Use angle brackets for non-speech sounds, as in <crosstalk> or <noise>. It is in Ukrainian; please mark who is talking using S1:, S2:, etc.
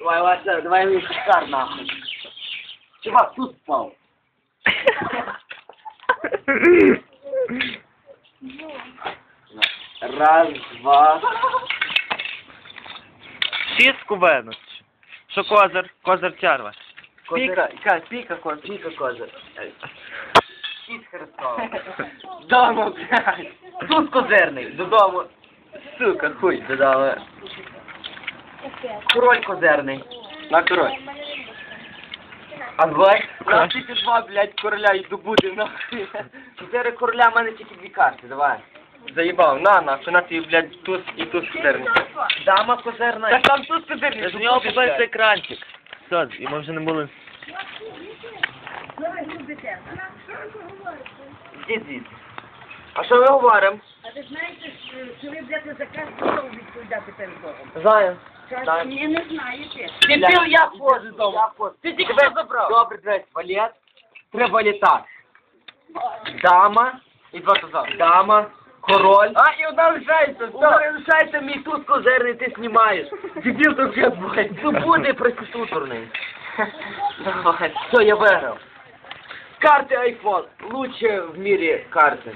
S1: Давай, Вася, давай мені шикар нахуй. Чувак, тут спав. Раз, два.
S2: Шість кубенок. Що козир? Козир тярва.
S1: Піка, яка, піка коза. Піка коза. Шість хрестова. <laughs> Дома, блядь. Тут козирний, додому. Сука, хуй додому. Король козирний. На король. А давай,
S2: Король.
S1: на тільки два, блядь, короля і добути, нахуй. Чотири короля, в мене тільки дві карти, давай.
S2: Заїбав, на, нахуй, на ти, блядь, туз і туз козирний.
S1: Дама козирна.
S2: Так там туз козирний, з нього побився екранчик. Все, і ми вже не були.
S1: Іди звідси. А що ми говоримо?
S3: А ви знаєте, що- ви будете за кожну сову відповідати перед Богом?
S1: Знаємо.
S3: Кажуть, Ні, не знаєте.
S1: Дебіл, я ходжу дома. Ти тільки що забрав? Добре, дивись, валет. Три валета. Дама. І два туза. Дама, король. А, і одна лишається. Одна лишається мій тут козирний, ти знімаєш. Дебіл, то вже буває. Ну буде проститутурний. Давай, все, я виграв. Карти iPhone. Лучше в мире карты.